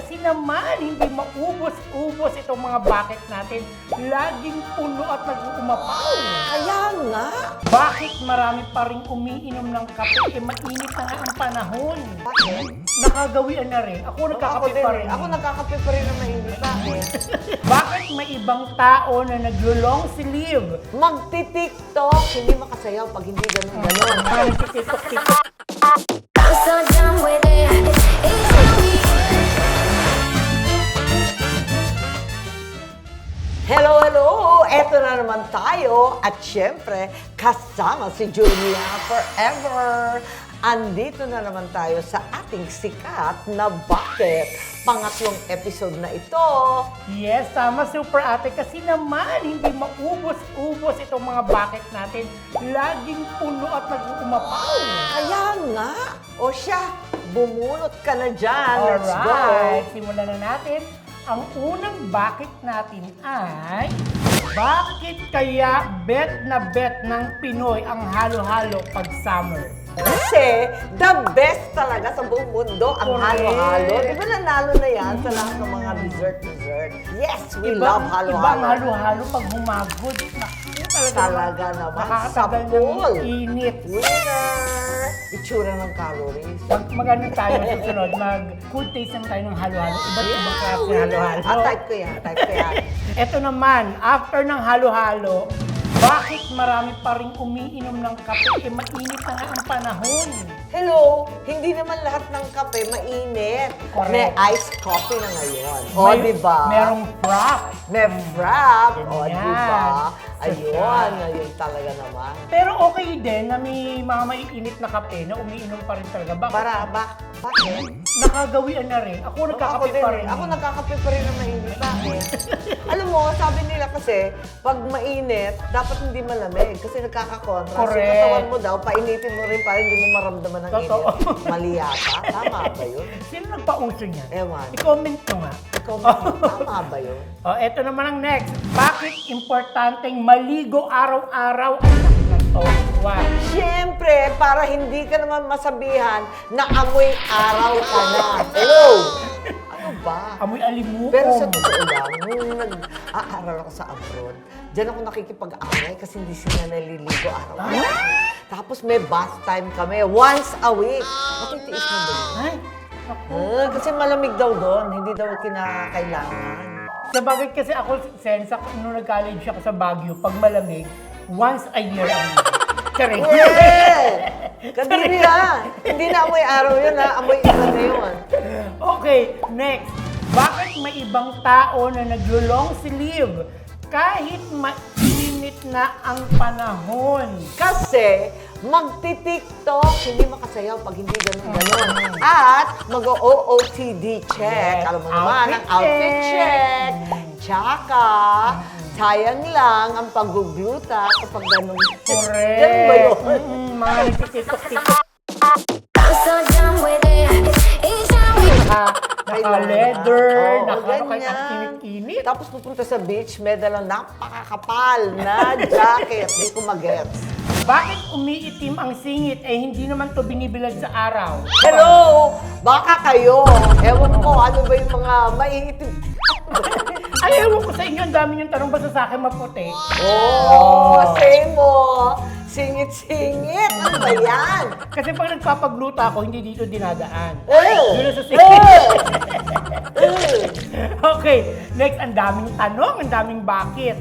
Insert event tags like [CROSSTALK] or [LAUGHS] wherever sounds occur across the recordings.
kasi naman hindi maubos-ubos itong mga bucket natin. Laging puno at nag-uumapaw. Kaya nga. Bakit marami pa rin umiinom ng kape? Eh, mainit na nga ang panahon. Bakit? Nakagawian na rin. Ako nagkakape pa eh. rin. Ako nagkakape pa rin naman hindi. Bakit? [LAUGHS] Bakit may ibang tao na naglo-long sleeve? Magti-tiktok. Hindi makasayaw pag hindi ganun-ganun. Parang titiktok-tiktok. Na naman tayo. At syempre, kasama si Julia forever. Andito na naman tayo sa ating sikat na bucket. Pangatlong episode na ito. Yes, tama super ate. Kasi naman, hindi maubos-ubos itong mga bucket natin. Laging puno at nag-uumapaw. Kaya nga. O siya, bumunot ka na dyan. Let's go. Alright, simulan na natin. Ang unang bucket natin ay, bakit kaya bet na bet ng Pinoy ang halo-halo pag summer? Kasi the best talaga sa buong mundo ang Correct. halo-halo. Di ba nanalo na yan sa lahat ng mga dessert-dessert? Yes, we Iba- love Iba ang halo-halo. halo-halo pag humagod. Naku, talaga, naman, Nakakatagal sa pool. ng init. Winner! Itsura ng calories. Mag magano tayo sa sunod, mag good taste lang tayo ng halo-halo. Iba't ibang klase ng halo-halo. Ah, type ko yan, type ko yan. Ito naman, after ng halo-halo, bakit marami pa rin umiinom ng kape? Eh, mainit na nga ang panahon. Hello, hindi naman lahat ng kape mainit. Correct. May iced coffee na ngayon. O, May- di ba? Merong frap. May frap. O, Ganyan. di ba? Ayun, ayun talaga naman. Pero okay din na may mga maiinit na kape na umiinom pa rin talaga. Bakit? Para, ba, bakit? Nakagawian na rin. Ako ako nagkakape din pa rin. Ako nagkakape pa rin na mainit. Bakit? [LAUGHS] Alam mo, sabi nila kasi, pag mainit, dapat hindi malamig. Kasi nagkakakontra. So, Correct. katawan mo daw, painitin mo rin para hindi mo maramdaman ng Totoo. init. Mali yata. Tama ba yun? Sino nagpauso niya? Ewan. I-comment nyo nga. Ikaw, tama ba yun? O, eto naman ang next. Bakit importanteng maligo araw-araw? Ang laki ng towa. Siyempre, para hindi ka naman masabihan na amoy araw ka na. Hello! Ano ba? Amoy alimuko. Pero sa totoo lang, nung nag-aaral ako sa abroad, dyan ako nakikipag-away kasi hindi sila naliligo araw-araw. Tapos may bath time kami, once a week. Matitiis mo ba yun? Ay, ako. Ah, kasi malamig daw doon, hindi daw kinakailangan. Sa bagay kasi ako, Sensa, nung nag-college ako sa Baguio, pag malamig, once a year ang [LAUGHS] Charing. Well, kadiri yan. Hindi na amoy araw yun ha, amoy iba na yun. Okay, next. Bakit may ibang tao na naglo-long sleeve kahit mainit na ang panahon? Kasi, magti-tiktok, hindi makasayaw pag hindi ganun-ganun. At mag-OOTD check. Alam mo naman, ang outfit check. Tsaka, sayang lang ang paggugluta kapag ganun. Correct. Ganun ba yun? Mm, mga nagtitiktok-tiktok naka, naka Oo, ano, kahit ang init-init. Tapos pupunta sa beach, may dalang napakakapal na [LAUGHS] jacket. Hindi ko magets. Bakit umiitim ang singit eh hindi naman to binibilad sa araw? Hello! Baka kayo. Ewan ko, ano ba yung mga maiitim. [LAUGHS] Ay, ewan ko sa inyo, ang dami yung tanong basta sa akin maputi. Oh, same mo. Singit-singit. Ano ba yan? Kasi pag nagpapagluto ako, hindi dito dinadaan. Eh! Yun na sa singit. Eh! Eh! [LAUGHS] Okay, next, ang daming tanong, ang daming bakit.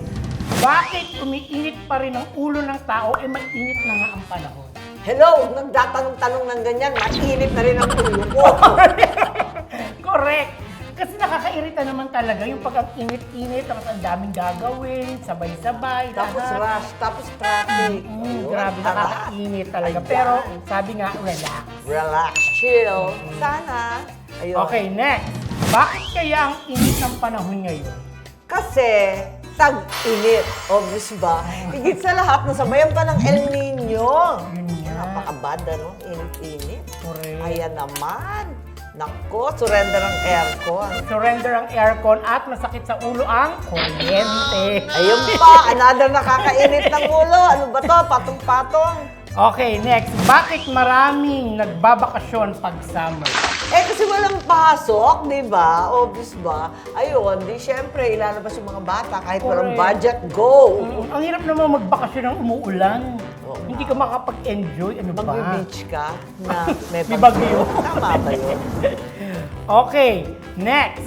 Bakit umiinit pa rin ang ulo ng tao, eh mainit na nga ang panahon? Hello, nagtatanong-tanong ng ganyan, mainit na rin ang ulo ko. [LAUGHS] talaga yung pag ang init-init, tapos ang daming gagawin, sabay-sabay, tapos lahat. rush, tapos traffic. Mm, Ayun, grabe, tara. nakakainit talaga. Ayan. Pero sabi nga, relax. Relax, chill. Sana. Ayun. Okay, next. Bakit kaya ang init ng panahon ngayon? Kasi, tag-init. Obvious ba? [LAUGHS] Higit sa lahat, nasabayan pa ng El Nino. Yun nga. Napakabad, ano? Init-init. Correct. Ayan naman. Nako, surrender ang aircon. Surrender ang aircon at masakit sa ulo ang kuryente. Ayun pa, another nakakainit ng ulo. Ano ba to? Patong-patong. Okay, next. Bakit maraming nagbabakasyon pag summer? Eh, kasi walang pasok, di ba? Obvious ba? Ayun, di syempre, ilalabas yung mga bata kahit walang Correct. budget, go! Mm, Ang hirap naman magbakasyon ng umuulan. Hindi ka makapag-enjoy. Ano ba? Mag-beach ka na [LAUGHS] may, May bagyo. Tama ba yun? [LAUGHS] Okay, next.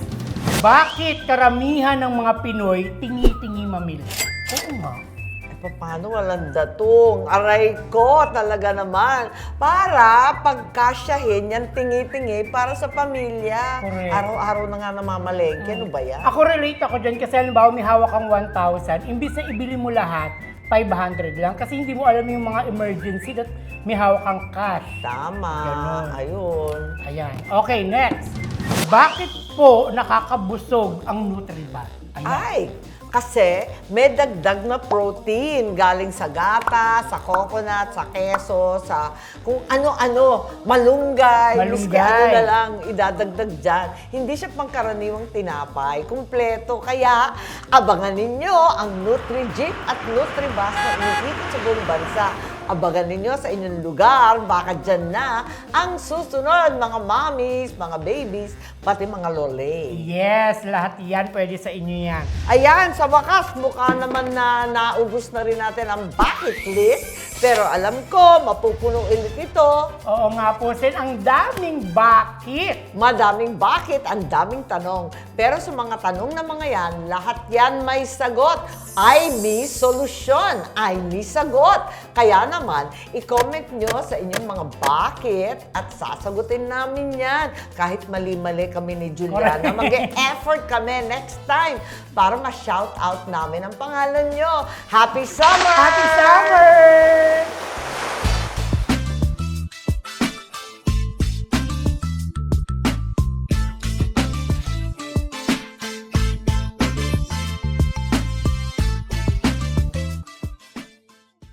Bakit karamihan ng mga Pinoy tingi-tingi mamili? Oo nga. Eh, paano walang datong? Aray ko, talaga naman. Para pagkasyahin yan, tingi-tingi para sa pamilya. Correct. Araw-araw na nga namamalengke. Ano ba yan? Ako relate ako dyan kasi halimbawa may hawak kang 1,000, imbis na ibili mo lahat, 500 lang kasi hindi mo alam yung mga emergency that may hawak kang cash. Tama. Ganon. Ayun. Ayan. Okay, next. Bakit po nakakabusog ang Nutribat? Ayan. Ay, kasi may dagdag na protein galing sa gata, sa coconut, sa keso, sa kung ano-ano, malunggay, Malunggay. ano na lang idadagdag dyan. Hindi siya pangkaraniwang tinapay, kumpleto. Kaya abangan ninyo ang Nutri-Jeep at Nutri-Bus na umiikot sa buong bansa. Abangan ninyo sa inyong lugar, baka dyan na ang susunod mga mommies, mga babies, pati mga lole. Yes, lahat yan pwede sa inyo yan. Ayan, sa wakas, mukha naman na naubos na rin natin ang bucket list. Pero alam ko, mapupuno ulit ito. Oo nga po, Sen, ang daming bakit. Madaming bakit, ang daming tanong. Pero sa mga tanong na mga yan, lahat yan may sagot. I may solusyon. I may sagot. Kaya naman, i-comment nyo sa inyong mga bakit at sasagutin namin yan. Kahit mali-mali kami ni Juliana, mag-e-effort kami next time para ma-shout out namin ang pangalan nyo. Happy summer! Happy summer!